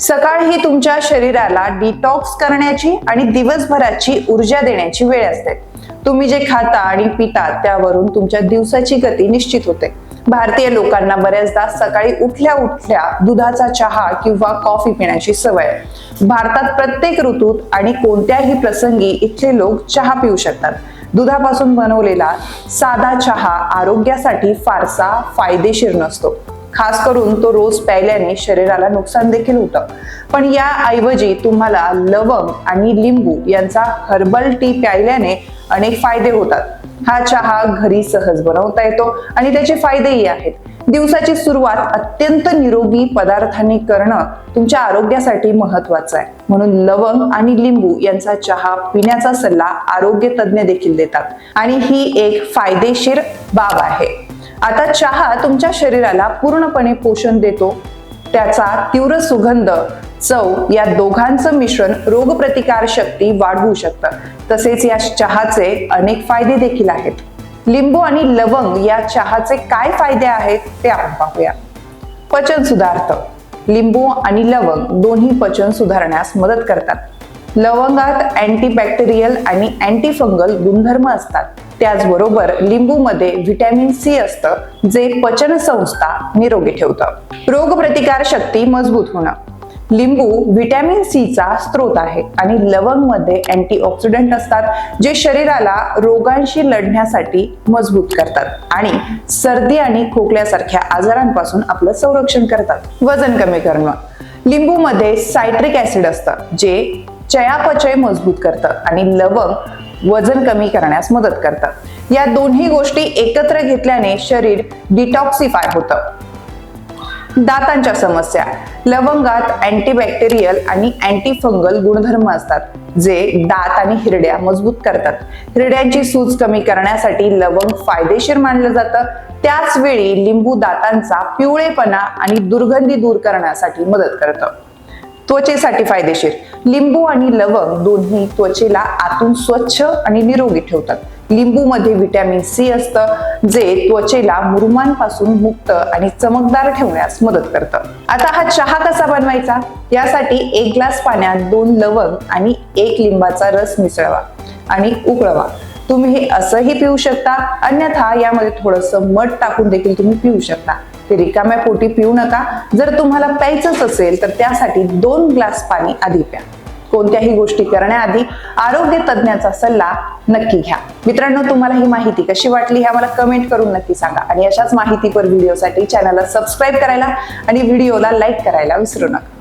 सकाळ ही तुमच्या शरीराला डिटॉक्स करण्याची आणि दिवसभराची ऊर्जा देण्याची वेळ असते. तुम्ही जे खाता आणि पिता त्यावरून तुमच्या दिवसाची गती निश्चित होते. भारतीय लोकांना बऱ्याचदा सकाळी उठल्या उठल्या दुधाचा चहा किंवा कॉफी पिण्याची सवय. भारतात प्रत्येक ऋतूत आणि कोणत्याही प्रसंगी इथले लोक चहा पिऊ शकतात. दुधापासून बनवलेला साधा चहा आरोग्यासाठी फारसा फायदेशीर नसतो. खास करून तो रोज प्यायल्याने शरीराला नुकसान देखील होतं. पण या ऐवजी तुम्हाला लवंग आणि लिंबू यांचा हर्बल टी प्यायल्याने अनेक फायदे होतात. हा चहा घरी सहज बनवता येतो आणि त्याचे फायदेही आहेत. दिवसाची सुरुवात अत्यंत निरोगी पदार्थांनी करणं तुमच्या आरोग्यासाठी महत्वाचं आहे. म्हणून लवंग आणि लिंबू यांचा चहा पिण्याचा सल्ला आरोग्य तज्ज्ञ देखील देतात. आणि ही एक फायदेशीर बाब आहे. आता चहा तुमच्या शरीराला पूर्णपणे पोषण देतो. त्याचा तीव्र सुगंध चव या दोघांचं मिश्रण रोगप्रतिकार शक्ती वाढवू शकतं. तसेच या चहाचे अनेक फायदे देखील आहेत. लिंबू आणि लवंग या चहाचे काय फायदे आहेत ते आपण पाहूया. पचन सुधारतं. लिंबू आणि लवंग दोन्ही पचन सुधारण्यास मदत करतात. लवंगात अँटीबॅक्टेरियल आणि अँटीफंगल गुणधर्म असतात. त्याचबरोबर लिंबूमध्ये व्हिटॅमिन सी असतं जे पचन संस्था निरोगी ठेवतं. रोगप्रतिकार शक्ती मजबूत होणं. लिंबू व्हिटॅमिन सीचा स्रोत आहे आणि लवंगमध्ये अँटीऑक्सिडंट असतात जे शरीराला रोगांशी लढण्यासाठी मजबूत करतात आणि सर्दी आणि खोकल्यासारख्या आजारांपासून आपलं संरक्षण करतात. वजन कमी करणं. लिंबूमध्ये सायट्रिक ऍसिड असतं जे चयापचय मजबूत करतं आणि लवंग वजन कमी करण्यास मदत करतात या दोन्ही गोष्टी एकत्र घेतल्याने शरीर डिटॉक्सिफाय होतं. दातांच्या समस्या लवंगात अँटीबॅक्टेरियल आणि अँटीफंगल गुणधर्म असतात जे दात आणि हिरड्या मजबूत करतात. हिरड्यांची सूज कमी करण्यासाठी लवंग फायदेशीर मानलं जातं. त्याच वेळी लिंबू दातांचा पिवळेपणा आणि दुर्गंधी दूर करण्यासाठी मदत करतं. त्वचेसाठी फायदेशीर. लिंबू आणि लवंग दोन्ही त्वचेला आतून स्वच्छ आणि निरोगी ठेवतात. लिंबूमध्ये व्हिटॅमिन सी असतं जे त्वचेला मुरुमांपासून मुक्त आणि चमकदार ठेवण्यास मदत करतं. आता हा चहा कसा बनवायचा? यासाठी एक ग्लास पाण्यात दोन लवंग आणि एक लिंबाचा रस मिसळवा आणि उकळवा. तुम्ही हे असंही पिऊ शकता अन्यथा यामध्ये थोडंसं मध टाकून देखील तुम्ही पिऊ शकता. ते रिकाम्या पोटी पिऊ नका. जर तुम्हाला प्यायचंच असेल तर त्यासाठी दोन ग्लास पाणी आधी प्या. कोणत्याही गोष्टी करण्याआधी आरोग्य तज्ज्ञाचा सल्ला नक्की घ्या. मित्रांनो तुम्हाला ही माहिती कशी वाटली हे आम्हाला कमेंट करून नक्की सांगा. आणि अशाच माहितीपर व्हिडिओसाठी चॅनलला सबस्क्राईब करायला आणि व्हिडिओला लाईक करायला विसरू नका.